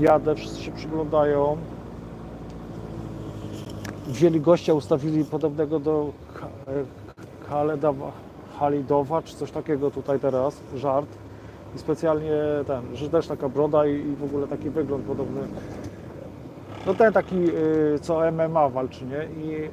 jadę, wszyscy się przyglądają. Wzięli gościa, ustawili podobnego do e, Khaleda Halidowa, czy coś takiego tutaj teraz, żart. I specjalnie ten, że też taka broda i, i w ogóle taki wygląd podobny. No ten taki, y, co MMA walczy, nie? I y,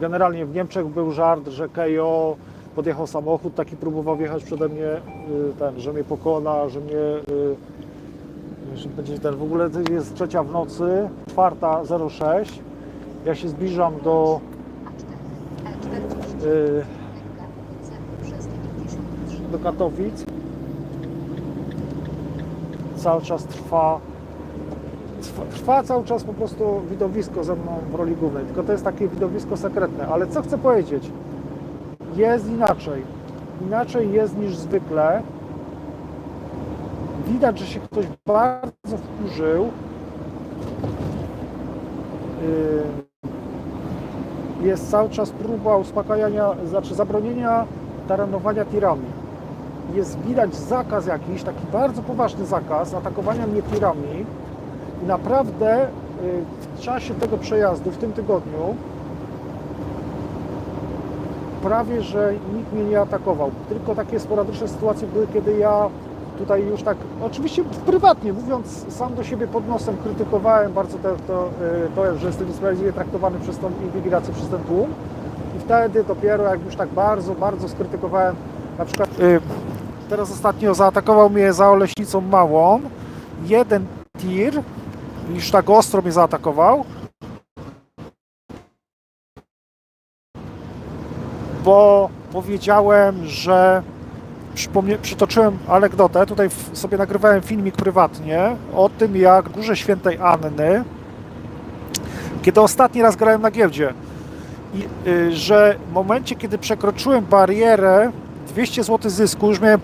generalnie w Niemczech był żart, że KO podjechał samochód, taki próbował wjechać przede mnie, y, ten, że mnie pokona, że mnie, będzie ten, w ogóle jest trzecia w nocy, czwarta 06, ja się zbliżam do y, do Katowic. Cały czas trwa, trwa, trwa cały czas po prostu widowisko ze mną w roli głównej, tylko to jest takie widowisko sekretne. Ale co chcę powiedzieć? Jest inaczej. Inaczej jest niż zwykle. Widać, że się ktoś bardzo wkurzył. Yy, Jest cały czas próba uspokajania, znaczy zabronienia taranowania tirami jest widać zakaz jakiś, taki bardzo poważny zakaz atakowania mnie tirami i naprawdę y, w czasie tego przejazdu, w tym tygodniu prawie, że nikt mnie nie atakował. Tylko takie sporadyczne sytuacje były, kiedy ja tutaj już tak, oczywiście prywatnie mówiąc sam do siebie pod nosem krytykowałem bardzo to, to, y, to że jestem niesprawiedliwie traktowany przez tą inwigilację, przez ten tłum. I wtedy dopiero jak już tak bardzo, bardzo skrytykowałem na przykład y, teraz ostatnio zaatakował mnie za Oleśnicą Małą jeden tir już tak ostro mnie zaatakował. Bo powiedziałem, że przytoczyłem anegdotę, tutaj sobie nagrywałem filmik prywatnie o tym, jak w Górze Świętej Anny, kiedy ostatni raz grałem na giełdzie, i, y, że w momencie, kiedy przekroczyłem barierę 200 zł zysku, już miałem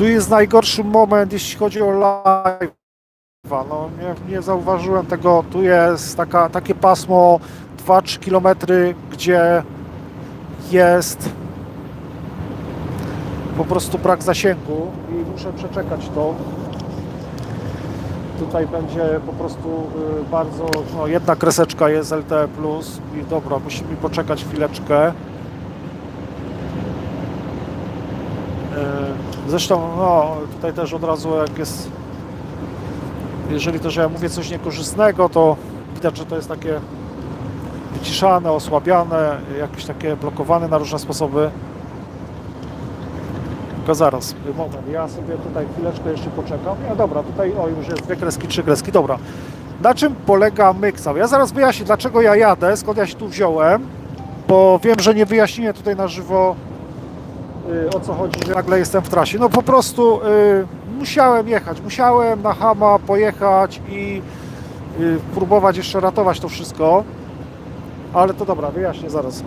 tu jest najgorszy moment, jeśli chodzi o live. No, nie, nie zauważyłem tego. Tu jest taka, takie pasmo 2-3 km, gdzie jest po prostu brak zasięgu i muszę przeczekać to. Tutaj będzie po prostu y, bardzo, no jedna kreseczka jest LTE+, i dobra, musimy poczekać chwileczkę. Y, Zresztą, no, tutaj też od razu jak jest, jeżeli to, że ja mówię coś niekorzystnego, to widać, że to jest takie wyciszane, osłabiane, jakieś takie blokowane na różne sposoby. Tylko zaraz, moment, ja sobie tutaj chwileczkę jeszcze poczekam. No dobra, tutaj o już jest dwie kreski, trzy kreski, dobra. Na czym polega Myksał? Ja zaraz wyjaśnię, dlaczego ja jadę, skąd ja się tu wziąłem, bo wiem, że nie wyjaśniłem tutaj na żywo y, o co chodzi, że nagle jestem w trasie. No po prostu y, musiałem jechać, musiałem na Hama pojechać i y, próbować jeszcze ratować to wszystko. Ale to dobra, wyjaśnię zaraz.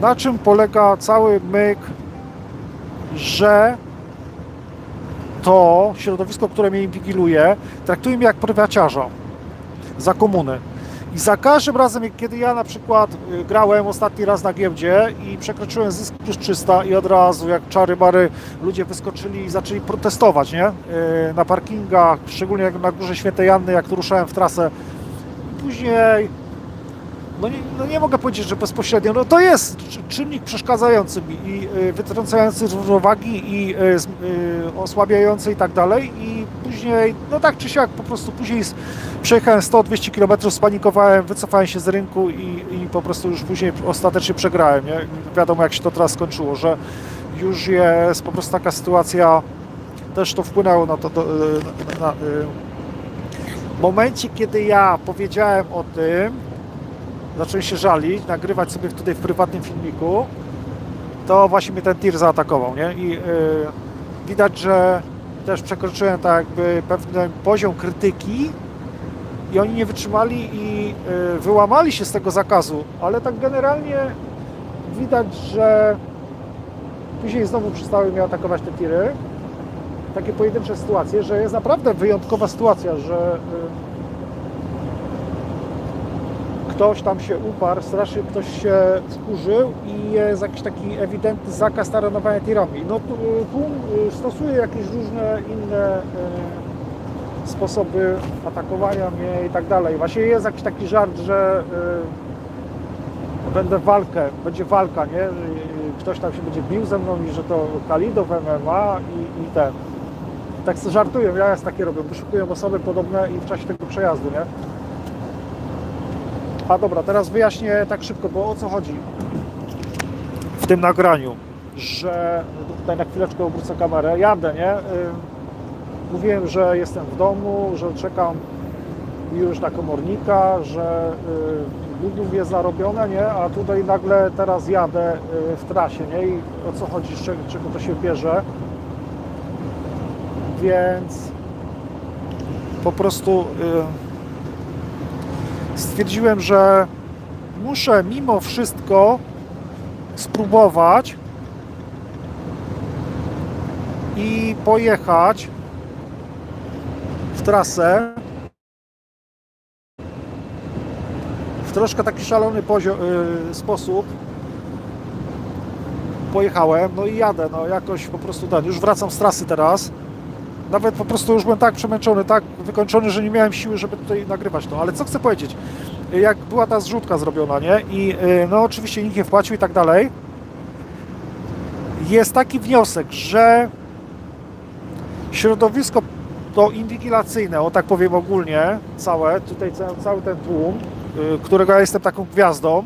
Na czym polega cały myk, że to środowisko, które mnie inwigiluje, traktuje mnie jak prywaciarza za komuny. I za każdym razem, kiedy ja na przykład y, grałem ostatni raz na giełdzie i przekroczyłem zysk plus 300 i od razu jak czary bary ludzie wyskoczyli i zaczęli protestować, nie? Y, Na parkingach, szczególnie na Górze Świętej Janny, jak ruszałem w trasę. Później no nie, no nie mogę powiedzieć, że bezpośrednio, no to jest czy- czynnik przeszkadzający mi i y, wytrącający z równowagi i y, y, osłabiający i tak dalej i później, no tak czy siak po prostu później przejechałem 100-200 km, spanikowałem, wycofałem się z rynku i, i po prostu już później ostatecznie przegrałem, nie? Wiadomo jak się to teraz skończyło, że już jest po prostu taka sytuacja, też to wpłynęło na to, do, na, na, y, w momencie kiedy ja powiedziałem o tym, zacząłem się żalić, nagrywać sobie tutaj w prywatnym filmiku, to właśnie mnie ten tir zaatakował, nie? I yy, widać, że też przekroczyłem tak jakby pewien poziom krytyki i oni nie wytrzymali i yy, wyłamali się z tego zakazu, ale tak generalnie widać, że później znowu przestały mnie atakować te tiry. Takie pojedyncze sytuacje, że jest naprawdę wyjątkowa sytuacja, że yy, ktoś tam się uparł, strasznie ktoś się wkurzył i jest jakiś taki ewidentny zakaz taranowania tirami. No tu, y, stosuje jakieś różne inne sposoby atakowania mnie i tak dalej. Właśnie jest jakiś taki żart, że y, będę walkę, będzie walka, nie? Ktoś tam się będzie bił ze mną i że to Kalido w MMA i, i ten. Tak żartuję, ja jest takie robię, wyszukuję osoby podobne i w czasie tego przejazdu, nie? A dobra, teraz wyjaśnię tak szybko, bo o co chodzi w tym nagraniu, że tutaj na chwileczkę obrócę kamerę, jadę, nie? Y, Mówiłem, że jestem w domu, że czekam już na komornika, że y, długów jest zarobione, nie? A tutaj nagle teraz jadę y, w trasie, nie? I o co chodzi, czego, czego to się bierze. Więc po prostu y, stwierdziłem, że muszę mimo wszystko spróbować i pojechać w trasę w troszkę taki szalony poziom, y, sposób. Pojechałem, no i jadę, no jakoś po prostu ten, już wracam z trasy teraz nawet po prostu już byłem tak przemęczony, tak wykończony, że nie miałem siły, żeby tutaj nagrywać to, ale co chcę powiedzieć, jak była ta zrzutka zrobiona, nie, i y, no oczywiście nikt nie wpłacił i tak dalej, jest taki wniosek, że środowisko to inwigilacyjne, o tak powiem ogólnie, całe, tutaj cały, ten tłum, y, którego ja jestem taką gwiazdą,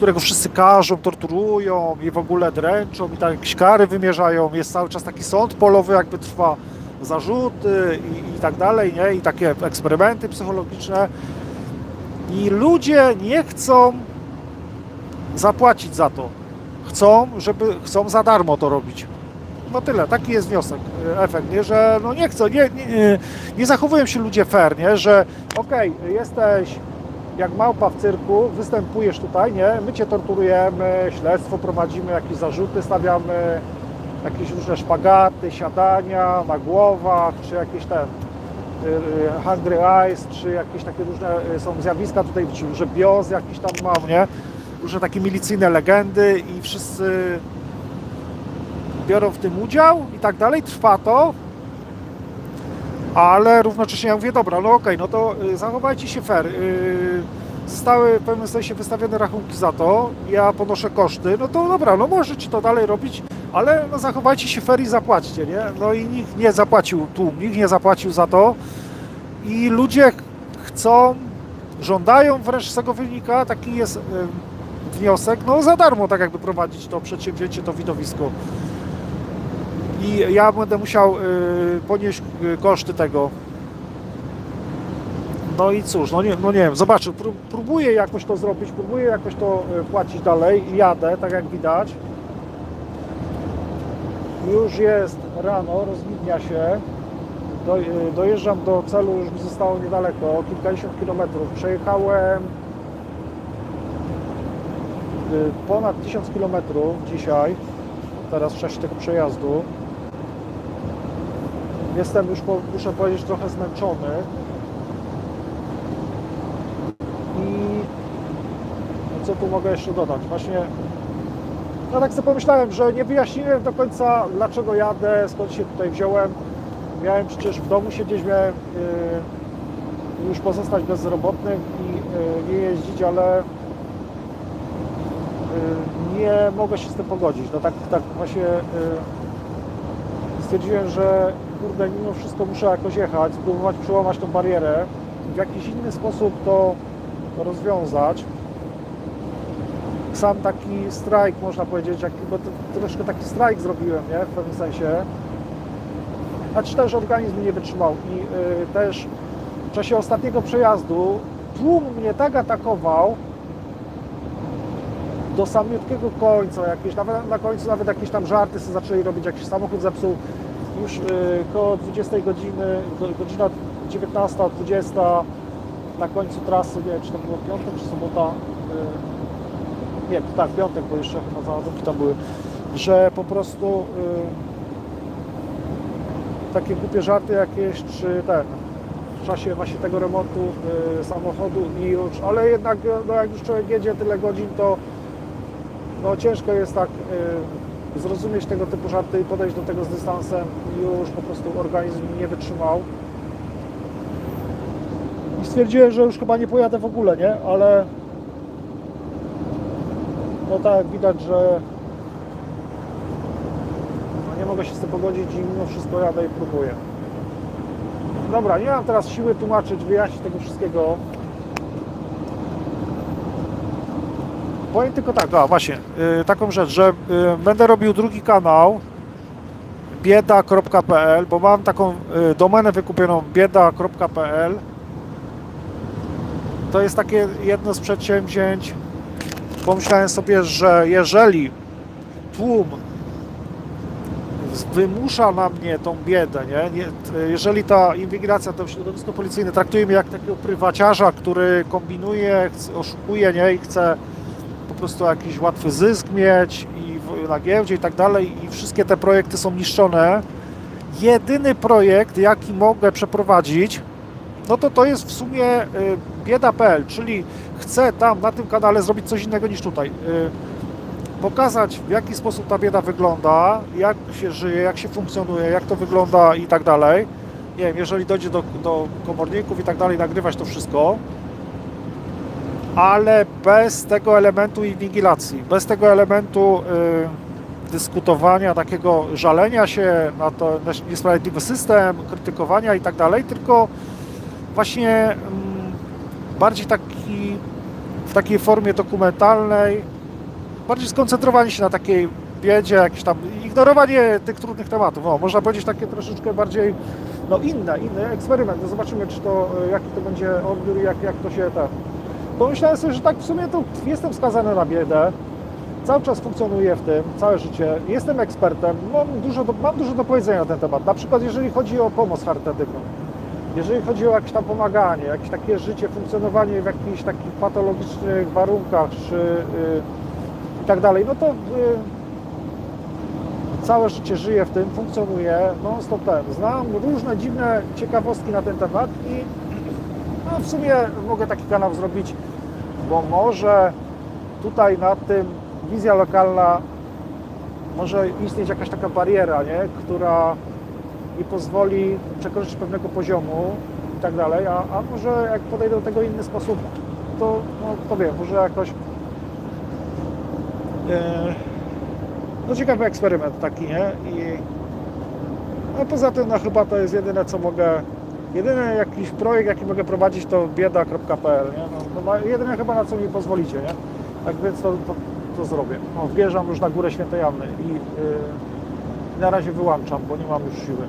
którego wszyscy każą, torturują i w ogóle dręczą i tak jakieś kary wymierzają, jest cały czas taki sąd polowy jakby trwa, zarzuty i, i tak dalej, nie? I takie eksperymenty psychologiczne i ludzie nie chcą zapłacić za to. Chcą, żeby, chcą za darmo to robić. No tyle, taki jest wniosek, y, efekt, nie? że no nie chcą, nie, nie, nie- zachowują się ludzie fair, nie? że okej, jesteś jak małpa w cyrku, występujesz tutaj, nie? My cię torturujemy, śledztwo prowadzimy, jakieś zarzuty stawiamy, jakieś różne szpagaty, siadania na głowach, czy jakieś ten y, y, hungry eyes, czy jakieś takie różne y, są zjawiska tutaj, że bios jakiś tam mam, nie? Różne takie milicyjne legendy i wszyscy biorą w tym udział i tak dalej, trwa to, ale równocześnie ja mówię, dobra, no okej, no to y, zachowajcie się fair. y, Zostały w pewnym sensie wystawione rachunki za to, ja ponoszę koszty, no to dobra, no możecie to dalej robić, ale no zachowajcie się fair i zapłaćcie, nie? No i nikt nie zapłacił, tłum, nikt nie zapłacił za to i ludzie chcą, żądają wręcz z tego wynika, taki jest wniosek, no za darmo tak jakby prowadzić to przedsięwzięcie, to widowisko. I ja będę musiał y, ponieść y, koszty tego. No i cóż, no nie, no nie wiem, zobaczę, pró- próbuję jakoś to zrobić, próbuję jakoś to y, płacić dalej i jadę, tak jak widać. Już jest rano, rozwidnia się. Do, dojeżdżam do celu, już mi zostało niedaleko, kilkadziesiąt kilometrów. Przejechałem ponad 1000 kilometrów dzisiaj, teraz w czasie tego przejazdu. Jestem już, po, muszę powiedzieć, trochę zmęczony. I no co tu mogę jeszcze dodać? Właśnie, no tak sobie pomyślałem, że nie wyjaśniłem do końca, dlaczego jadę, skąd się tutaj wziąłem. Miałem przecież w domu siedzieć, miałem y, już pozostać bezrobotnym i y, nie jeździć, ale y, nie mogę się z tym pogodzić. No tak, tak właśnie y, stwierdziłem, że kurde, mimo wszystko muszę jakoś jechać, spróbować przełamać tą barierę w jakiś inny sposób to, rozwiązać. Sam taki strajk, można powiedzieć, jak, bo troszkę taki strajk zrobiłem, nie, w pewnym sensie. Znaczy też organizm nie wytrzymał i y, też w czasie ostatniego przejazdu tłum mnie tak atakował, do samiutkiego końca, jakieś, nawet na końcu nawet jakieś tam żarty sobie zaczęli robić, jakiś samochód zepsuł już y, koło 20 godziny, go- godzina 19, 20 na końcu trasy, nie wiem czy to było piątek czy sobota, y, nie, tak, piątek, bo jeszcze chyba załadunki tam były, że po prostu y, takie głupie żarty jakieś, czy ten, w czasie właśnie tego remontu y, samochodu i już, ale jednak no, jak już człowiek jedzie tyle godzin, to no ciężko jest tak zrozumieć tego typu żarty i podejść do tego z dystansem. Już po prostu organizm nie wytrzymał. I stwierdziłem, że już chyba nie pojadę w ogóle, nie? Ale no tak, widać, że no nie mogę się z tym pogodzić i mimo wszystko jadę i próbuję. Dobra, nie mam teraz siły tłumaczyć, wyjaśnić tego wszystkiego. Powiem tylko tak, a właśnie, yy, taką rzecz, że yy, będę robił drugi kanał bieda.pl, bo mam taką yy, domenę wykupioną bieda.pl. To jest takie jedno z przedsięwzięć. Pomyślałem sobie, że jeżeli tłum wymusza na mnie tą biedę, nie? nie jeżeli ta inwigilacja, to środowisko policyjne traktuje mnie jak takiego prywaciarza, który kombinuje, oszukuje, nie? I chce prostu jakiś łatwy zysk mieć i na giełdzie i tak dalej i wszystkie te projekty są niszczone. Jedyny projekt, jaki mogę przeprowadzić, no to to jest w sumie y, bieda.pl, czyli chcę tam na tym kanale zrobić coś innego niż tutaj. Y, pokazać w jaki sposób ta bieda wygląda, jak się żyje, jak się funkcjonuje, jak to wygląda i tak dalej. Nie wiem, jeżeli dojdzie do, do komorników i tak dalej, nagrywać to wszystko, ale bez tego elementu inwigilacji, bez tego elementu y, dyskutowania, takiego żalenia się na to na niesprawiedliwy system, krytykowania i tak dalej, tylko właśnie mm, bardziej taki w takiej formie dokumentalnej, bardziej skoncentrowanie się na takiej biedzie, jakieś tam ignorowanie tych trudnych tematów. O, można powiedzieć takie troszeczkę bardziej no inne, inny eksperyment. No zobaczymy, czy to, y, jaki to będzie odbiór i jak, jak to się tam. Pomyślałem sobie, że tak w sumie to jestem skazany na biedę. Cały czas funkcjonuję w tym, całe życie. Jestem ekspertem, mam dużo, do, mam dużo do powiedzenia na ten temat. Na przykład jeżeli chodzi o pomoc charytatywną. Jeżeli chodzi o jakieś tam pomaganie, jakieś takie życie, funkcjonowanie w jakichś takich patologicznych warunkach, czy yy, i tak dalej, no to y, całe życie żyję w tym, funkcjonuję, non stop ten. Znam różne dziwne ciekawostki na ten temat i no, w sumie mogę taki kanał zrobić, bo może tutaj na tym wizja lokalna może istnieć jakaś taka bariera, nie? która nie pozwoli przekroczyć pewnego poziomu i tak dalej, a, a może jak podejdę do tego inny sposób, to no, to wiem, może jakoś e, no ciekawy eksperyment taki, nie? I no poza tym no chyba to jest jedyne co mogę jedyny jakiś projekt jaki mogę prowadzić to bieda.pl? No, no, jedyne chyba na co mi pozwolicie, nie? Tak więc to, to, to zrobię. No, wjeżdżam już na górę Świętej Anny i yy, na razie wyłączam, bo nie mam już siły.